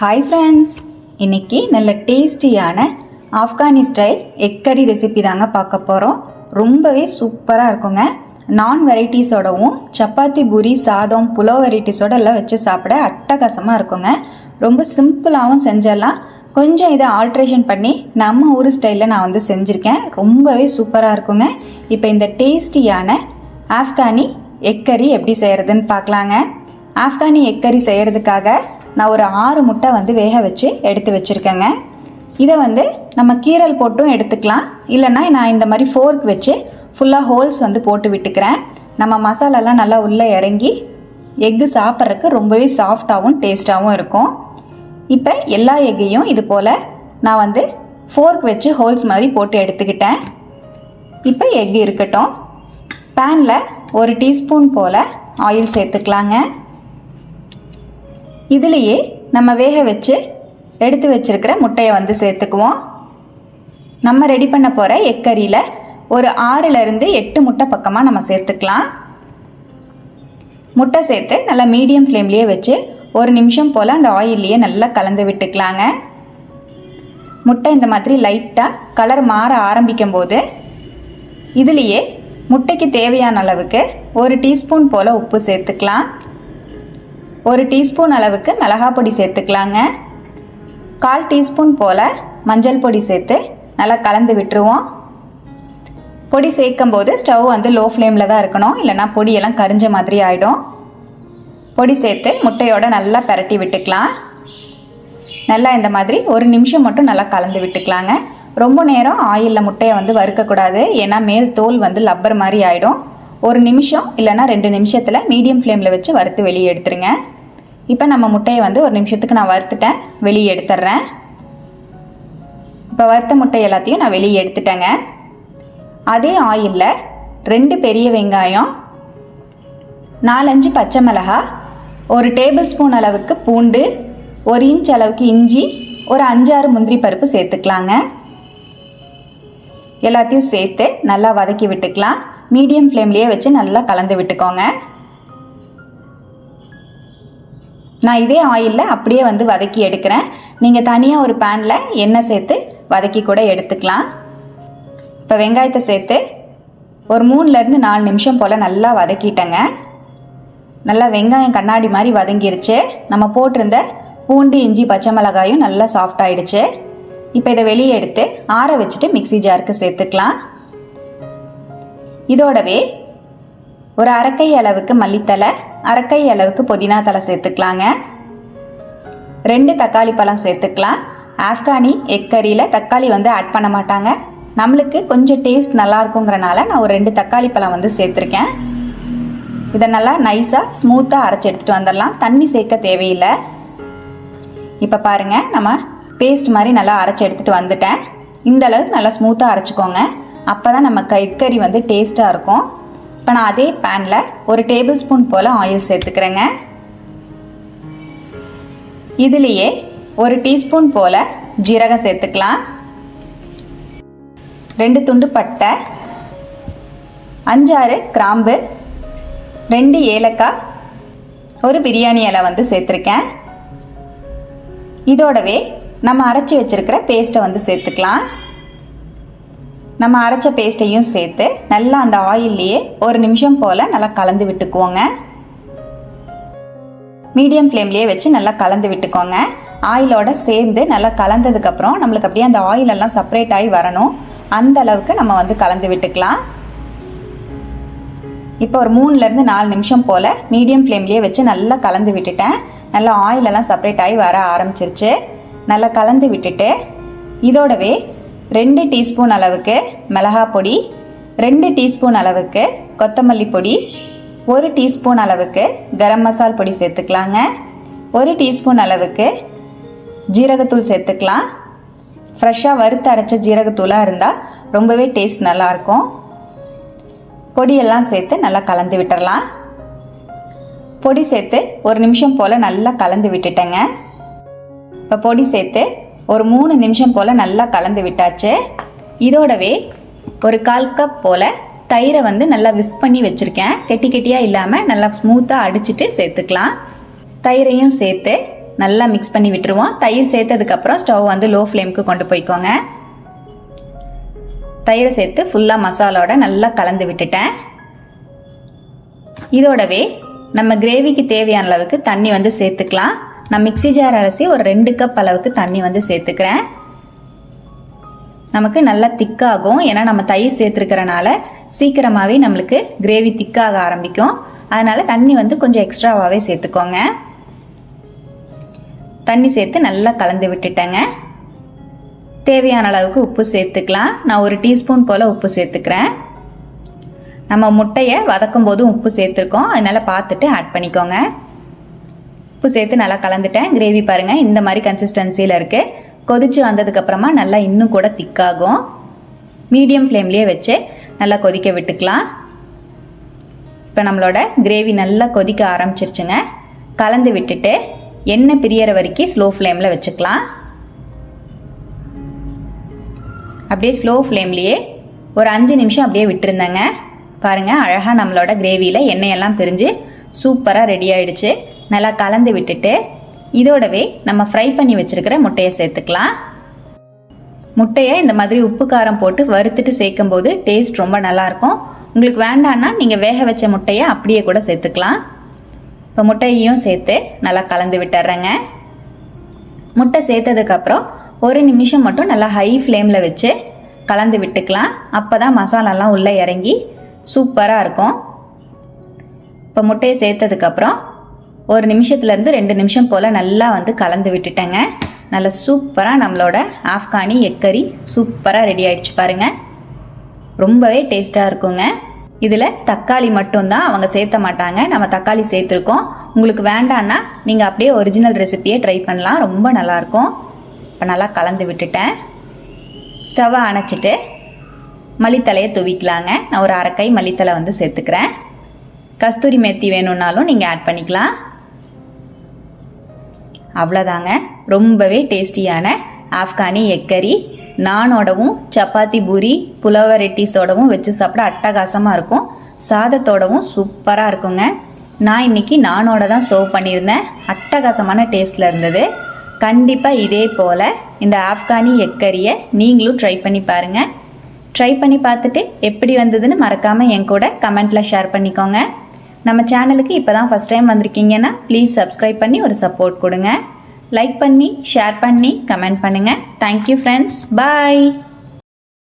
Hi friends இன்னைக்கு நல்ல டேஸ்டியான ஆப்கானி ஸ்டைல் எக் கறி ரெசிபி தாங்க பார்க்க போகிறோம் ரொம்பவே சூப்பராக இருக்குங்க. நான் வெரைட்டிஸோடவும் சப்பாத்தி பூரி சாதம் புலோ வெரைட்டிஸோட எல்லாம் வச்சு சாப்பிட அட்டகாசமாக இருக்குங்க. ரொம்ப சிம்பிளாகவும் செஞ்சிடலாம். கொஞ்சம் இதை ஆல்ட்ரேஷன் பண்ணி நம்ம ஊர் ஸ்டைலில் நான் வந்து செஞ்சுருக்கேன். ரொம்பவே சூப்பராக இருக்குங்க. இப்போ இந்த டேஸ்டியான ஆப்கானி எக்கறி எப்படி செய்கிறதுன்னு பார்க்கலாங்க. ஆப்கானி எக்கறி செய்கிறதுக்காக நான் ஒரு ஆறு முட்டை வந்து வேக வச்சு எடுத்து வச்சுருக்கேங்க. இதை வந்து நம்ம கீரல் போட்டும் எடுத்துக்கலாம். இல்லைன்னா நான் இந்த மாதிரி ஃபோர்க் வச்சு ஃபுல்லாக ஹோல்ஸ் வந்து போட்டு விட்டுக்கிறேன். நம்ம மசாலாலாம் நல்லா உள்ளே இறங்கி எக்கு சாப்பிட்றதுக்கு ரொம்பவே சாஃப்டாகவும் டேஸ்ட்டாகவும் இருக்கும். இப்போ எல்லா எக்கையும் இது போல் நான் வந்து ஃபோர்க் வச்சு ஹோல்ஸ் மாதிரி போட்டு எடுத்துக்கிட்டேன். இப்போ எக் இருக்கட்டும். பேனில் ஒரு டீஸ்பூன் போல் ஆயில் சேர்த்துக்கலாங்க. இதுலேயே நம்ம வேக வச்சு எடுத்து வச்சிருக்கிற முட்டையை வந்து சேர்த்துக்குவோம். நம்ம ரெடி பண்ண போகிற எக்கரியில் ஒரு ஆறுலேருந்து எட்டு முட்டை பக்கமாக நம்ம சேர்த்துக்கலாம். முட்டை சேர்த்து நல்லா மீடியம் ஃப்ளேம்லேயே வச்சு ஒரு நிமிஷம் போல் அந்த ஆயில்லையே நல்லா கலந்து விட்டுக்கலாங்க. முட்டை இந்த மாதிரி லைட்டாக கலர் மாற ஆரம்பிக்கும் போது இதுலேயே முட்டைக்கு தேவையான அளவுக்கு ஒரு டீஸ்பூன் போல் உப்பு சேர்த்துக்கலாம். ஒரு டீஸ்பூன் அளவுக்கு மிளகா பொடி சேர்த்துக்கலாங்க. கால் டீஸ்பூன் போல் மஞ்சள் பொடி சேர்த்து நல்லா கலந்து விட்டுருவோம். பொடி சேர்க்கும் போது ஸ்டவ் வந்து லோ ஃப்ளேமில் தான் இருக்கணும். இல்லைனா பொடியெல்லாம் கரிஞ்ச மாதிரி ஆகிடும் பொடி சேர்த்து முட்டையோடு நல்லா பரட்டி விட்டுக்கலாம். நல்லா இந்த மாதிரி ஒரு நிமிஷம் மட்டும் நல்லா கலந்து விட்டுக்கலாங்க. ரொம்ப நேரம் ஆயிலில் முட்டையை வந்து வறுக்கக்கூடாது. ஏன்னா மேல் தோல் வந்து லப்பர் மாதிரி ஆகிடும் ஒரு நிமிஷம் இல்லைன்னா ரெண்டு நிமிஷத்தில் மீடியம் ஃப்ளேமில் வச்சு வறுத்து வெளியே எடுத்துருங்க. இப்போ நம்ம முட்டையை வந்து ஒரு நிமிஷத்துக்கு நான் வறுத்துட்டேன் வெளியே எடுத்துட்றேன் இப்போ வறுத்த முட்டை எல்லாத்தையும் நான் வெளியே எடுத்துட்டேங்க. அதே ஆயிலில் ரெண்டு பெரிய வெங்காயம் நாலஞ்சு பச்சை மிளகா ஒரு டேபிள் ஸ்பூன் அளவுக்கு பூண்டு ஒரு இன்ச் அளவுக்கு இஞ்சி ஒரு அஞ்சாறு முந்திரி பருப்பு சேர்த்துக்கலாங்க. எல்லாத்தையும் சேர்த்து நல்லா வதக்கி விட்டுக்கலாம். மீடியம் ஃப்ளேம்லேயே வச்சு நல்லா கலந்து விட்டுக்கோங்க. நான் இதே ஆயிலில் அப்படியே வந்து வதக்கி எடுக்கிறேன். நீங்கள் தனியாக ஒரு பேனில் எண்ணெய் சேர்த்து வதக்கி கூட எடுத்துக்கலாம். இப்போ வெங்காயத்தை சேர்த்து ஒரு மூணுலேருந்து நாலு நிமிஷம் போல் நல்லா வதக்கிட்டேங்க. நல்லா வெங்காயம் கண்ணாடி மாதிரி வதங்கிருச்சு. நம்ம போட்டிருந்த பூண்டு இஞ்சி பச்சை மிளகாயும் நல்லா சாஃப்ட் ஆயிடுச்சு. இப்போ இதை வெளியே எடுத்து ஆற வச்சுட்டு மிக்ஸி ஜாருக்கு சேர்த்துக்கலாம். இதோடவே ஒரு அரைக்கை அளவுக்கு மல்லித்தலை அரைக்கை அளவுக்கு புதினா தலை சேர்த்துக்கலாங்க. ரெண்டு தக்காளி பழம் சேர்த்துக்கலாம். ஆப்கானி எக் கறியில் தக்காளி வந்து ஆட் பண்ண மாட்டாங்க. நம்மளுக்கு கொஞ்சம் டேஸ்ட் நல்லா இருக்குங்கிறனால நான் ஒரு ரெண்டு தக்காளி பழம் வந்து சேர்த்துருக்கேன். இதை நல்லா நைஸாக ஸ்மூத்தாக அரைச்சி எடுத்துகிட்டு வந்துடலாம். தண்ணி சேர்க்க தேவையில்லை. இப்போ பாருங்கள் நம்ம பேஸ்ட் மாதிரி நல்லா அரைச்சி எடுத்துகிட்டு வந்துட்டேன். இந்த அளவு நல்லா ஸ்மூத்தாக அரைச்சிக்கோங்க. அப்போ தான் நம்ம கைக்கறி வந்து டேஸ்ட்டாக இருக்கும். இப்போ நான் அதே பேனில் ஒரு டேபிள் ஸ்பூன் போல் ஆயில் சேர்த்துக்கிறேங்க. இதுலேயே ஒரு டீஸ்பூன் போல் ஜீரகம் சேர்த்துக்கலாம். ரெண்டு துண்டு பட்டை. அஞ்சாறு கிராம்பு. ரெண்டு ஏலக்காய். ஒரு பிரியாணி இலை வந்து சேர்த்துருக்கேன். இதோடவே நம்ம அரைச்சி வச்சிருக்கிற பேஸ்ட்டை வந்து சேர்த்துக்கலாம். நம்ம அரைச்ச பேஸ்ட்டையும் சேர்த்து நல்லா அந்த ஆயில்லையே ஒரு நிமிஷம் போல் நல்லா கலந்து விட்டுக்குவோங்க. மீடியம் ஃப்ளேம்லேயே வச்சு நல்லா கலந்து விட்டுக்கோங்க. ஆயிலோட சேர்ந்து நல்லா கலந்ததுக்கப்புறம் நம்மளுக்கு அப்படியே அந்த ஆயிலெல்லாம் செப்பரேட் ஆகி வரணும். அந்த அளவுக்கு நம்ம வந்து கலந்து விட்டுக்கலாம். இப்போ ஒரு மூணுலேருந்து நாலு நிமிஷம் போல் மீடியம் ஃப்ளேம்லேயே வச்சு நல்லா கலந்து விட்டுட்டேன். நல்லா ஆயிலெல்லாம் செப்பரேட் ஆகி வர ஆரம்பிச்சிருச்சு. நல்லா கலந்து விட்டுட்டு இதோடவே ரெண்டு டீஸ்பூன் அளவுக்கு மிளகாய் பொடி ரெண்டு டீஸ்பூன் அளவுக்கு கொத்தமல்லி பொடி ஒரு டீஸ்பூன் அளவுக்கு கரம் மசால் பொடி சேர்த்துக்கலாங்க. ஒரு டீஸ்பூன் அளவுக்கு ஜீரகத்தூள் சேர்த்துக்கலாம். ஃப்ரெஷ்ஷாக வறுத்து அரைச்ச ஜீரகத்தூளாக இருந்தால் ரொம்பவே டேஸ்ட் நல்லாயிருக்கும். பொடியெல்லாம் சேர்த்து நல்லா கலந்து விட்டுறலாம். பொடி சேர்த்து ஒரு நிமிஷம் போல் நல்லா கலந்து விட்டுட்டேங்க. இப்போ பொடி சேர்த்து ஒரு மூணு நிமிஷம் போல் நல்லா கலந்து விட்டாச்சு. இதோடவே ஒரு கால் கப் போல் தயிரை வந்து நல்லா விஸ்க் பண்ணி வச்சுருக்கேன். கெட்டி கெட்டியாக இல்லாமல் நல்லா ஸ்மூத்தாக அடிச்சுட்டு சேர்த்துக்கலாம். தயிரையும் சேர்த்து நல்லா மிக்ஸ் பண்ணி விட்டுருவோம். தயிர் சேர்த்ததுக்கப்புறம் ஸ்டவ் வந்து லோ ஃப்ளேமுக்கு கொண்டு போய்க்கோங்க. தயிரை சேர்த்து ஃபுல்லாக மசாலோட நல்லா கலந்து விட்டுட்டேன். இதோடவே நம்ம கிரேவிக்கு தேவையான அளவுக்கு தண்ணி வந்து சேர்த்துக்கலாம். நான் மிக்ஸி ஜார் அலசி ஒரு ரெண்டு கப் அளவுக்கு தண்ணி வந்து சேர்த்துக்கிறேன். நமக்கு நல்லா திக்காகும் ஏன்னா நம்ம தயிர் சேர்த்துருக்கறனால சீக்கிரமாகவே நம்மளுக்கு கிரேவி திக்காக ஆரம்பிக்கும். அதனால் தண்ணி வந்து கொஞ்சம் எக்ஸ்ட்ராவாகவே சேர்த்துக்கோங்க. தண்ணி சேர்த்து நல்லா கலந்து விட்டுட்டேங்க. தேவையான அளவுக்கு உப்பு சேர்த்துக்கலாம். நான் ஒரு டீஸ்பூன் போல் உப்பு சேர்த்துக்கிறேன். நம்ம முட்டையை வதக்கும் போதும் உப்பு சேர்த்துருக்கோம். அதனால் பார்த்துட்டு ஆட் பண்ணிக்கோங்க. உப்பு சேர்த்து நல்லா கலந்துட்டேன். கிரேவி பாருங்கள் இந்த மாதிரி கன்சிஸ்டன்சியில் இருக்குது கொதித்து வந்ததுக்கப்புறமா நல்லா இன்னும் கூட திக்காகும். மீடியம் ஃப்ளேம்லேயே வச்சு நல்லா கொதிக்க விட்டுக்கலாம். இப்போ நம்மளோட கிரேவி நல்லா கொதிக்க ஆரம்பிச்சிருச்சுங்க. கலந்து விட்டுட்டு எண்ணெய் பிரியற வரைக்கும் ஸ்லோ ஃப்ளேமில் வச்சுக்கலாம். அப்படியே ஸ்லோ ஃப்ளேம்லேயே ஒரு அஞ்சு நிமிஷம் அப்படியே விட்டுருந்தேங்க. பாருங்கள் அழகாக நம்மளோட கிரேவியில் எண்ணெயெல்லாம் பிரிஞ்சு சூப்பராக ரெடி ஆயிடுச்சு. நல்லா கலந்து விட்டுட்டு இதோடவே நம்ம ஃப்ரை பண்ணி வச்சுருக்கிற முட்டையை சேர்த்துக்கலாம். முட்டையை இந்த மாதிரி உப்பு காரம் போட்டு வறுத்துட்டு சேர்க்கும் போது டேஸ்ட் ரொம்ப நல்லாயிருக்கும் உங்களுக்கு வேண்டான்னா நீங்கள் வேக வச்ச முட்டையை அப்படியே கூட சேர்த்துக்கலாம். இப்போ முட்டையையும் சேர்த்து நல்லா கலந்து விட்டுறேங்க. முட்டை சேர்த்ததுக்கப்புறம் ஒரு நிமிஷம் மட்டும் நல்லா ஹை ஃப்ளேமில் வச்சு கலந்து விட்டுக்கலாம். அப்போ தான் மசாலாலாம் உள்ளே இறங்கி சூப்பராக இருக்கும். இப்போ முட்டையை சேர்த்ததுக்கப்புறம் ஒரு நிமிஷத்துலேருந்து ரெண்டு நிமிஷம் போல் நல்லா வந்து கலந்து விட்டுட்டேங்க. நல்லா சூப்பராக நம்மளோட ஆஃப்கானி எக்கரி சூப்பராக ரெடி ஆயிடுச்சு பாருங்கள் ரொம்பவே டேஸ்ட்டாக இருக்குங்க. இதில் தக்காளி மட்டும்தான் அவங்க சேர்த்த மாட்டாங்க. நம்ம தக்காளி சேர்த்துருக்கோம். உங்களுக்கு வேண்டான்னா நீங்கள் அப்படியே ஒரிஜினல் ரெசிப்பியே ட்ரை பண்ணலாம். ரொம்ப நல்லாயிருக்கும் இப்போ நல்லா கலந்து விட்டுட்டேன். ஸ்டவ்வை அணைச்சிட்டு மல்லித்தலையை துவிக்கலாங்க. நான் ஒரு அரைக்கை மல்லித்தலை வந்து சேர்த்துக்கிறேன். கஸ்தூரி மேத்தி வேணும்னாலும் நீங்கள் ஆட் பண்ணிக்கலாம். அவ்வளோதாங்க ரொம்பவே டேஸ்டியான ஆப்கானி எக்கரி நானோடவும் சப்பாத்தி பூரி புலவ ரெட்டிஸோடவும் வச்சு சாப்பிட அட்டகாசமாக இருக்கும். சாதத்தோடவும் சூப்பராக இருக்குங்க. நான் இன்னைக்கு நானோட தான் சர்வ் பண்ணியிருந்தேன். அட்டகாசமான டேஸ்ட்டில் இருந்தது. கண்டிப்பாக இதே போல் இந்த ஆப்கானி எக்கரியை நீங்களும் ட்ரை பண்ணி பாருங்கள் ட்ரை பண்ணி பார்த்துட்டு எப்படி வந்ததுன்னு மறக்காமல் என் கூட கமெண்ட்டில் ஷேர் பண்ணிக்கோங்க. நம்ம சேனலுக்கு இப்போ தான் ஃபஸ்ட் டைம் வந்திருக்கீங்கன்னா ப்ளீஸ் சப்ஸ்கிரைப் பண்ணி ஒரு சப்போர்ட் கொடுங்க. லைக் பண்ணி ஷேர் பண்ணி கமெண்ட் பண்ணுங்கள் தேங்க்யூ ஃப்ரெண்ட்ஸ் பாய்